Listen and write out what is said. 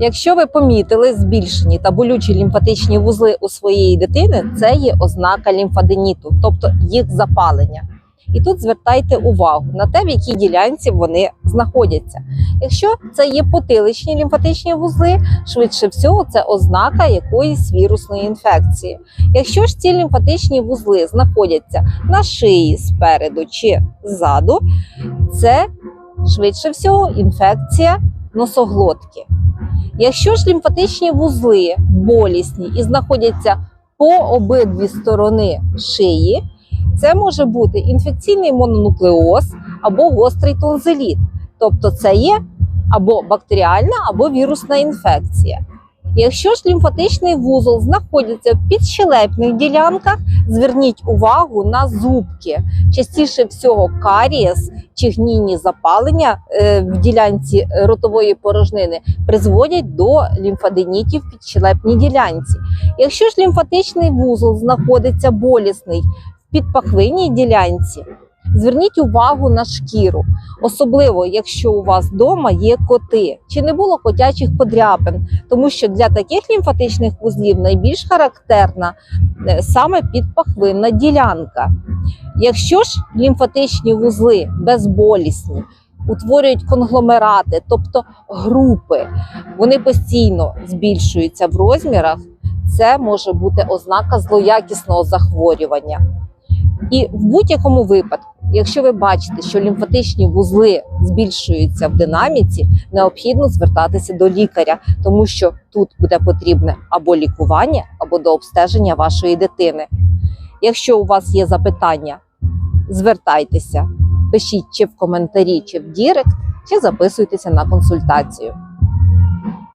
Якщо ви помітили збільшені та болючі лімфатичні вузли у своєї дитини, це є ознака лімфаденіту, тобто їх запалення. І тут звертайте увагу на те, в якій ділянці вони знаходяться. Якщо це є потиличні лімфатичні вузли, швидше всього це ознака якоїсь вірусної інфекції. Якщо ж ці лімфатичні вузли знаходяться на шиї спереду чи ззаду, це швидше всього інфекція носоглотки. Якщо ж лімфатичні вузли болісні і знаходяться по обидві сторони шиї, це може бути інфекційний мононуклеоз або гострий тонзиліт. Тобто це є або бактеріальна, або вірусна інфекція. Якщо ж лімфатичний вузол знаходиться в підщелепних ділянках, зверніть увагу на зубки. Частіше всього карієс чи гнійні запалення е, в ділянці ротової порожнини призводять до лімфаденітів в підщелепній ділянці. Якщо ж лімфатичний вузол знаходиться болісний в підпахвинній ділянці, зверніть увагу на шкіру, особливо якщо у вас вдома є коти, чи не було котячих подряпин, тому що для таких лімфатичних вузлів найбільш характерна е, саме підпахвинна ділянка. Якщо ж лімфатичні вузли безболісні, утворюють конгломерати, тобто групи, вони постійно збільшуються в розмірах, це може бути ознака злоякісного захворювання. І в будь-якому випадку, якщо ви бачите, що лімфатичні вузли збільшуються в динаміці, необхідно звертатися до лікаря, тому що тут буде потрібне або лікування, або до обстеження вашої дитини. Якщо у вас є запитання, звертайтеся, пишіть чи в коментарі, чи в Дірект, чи записуйтеся на консультацію.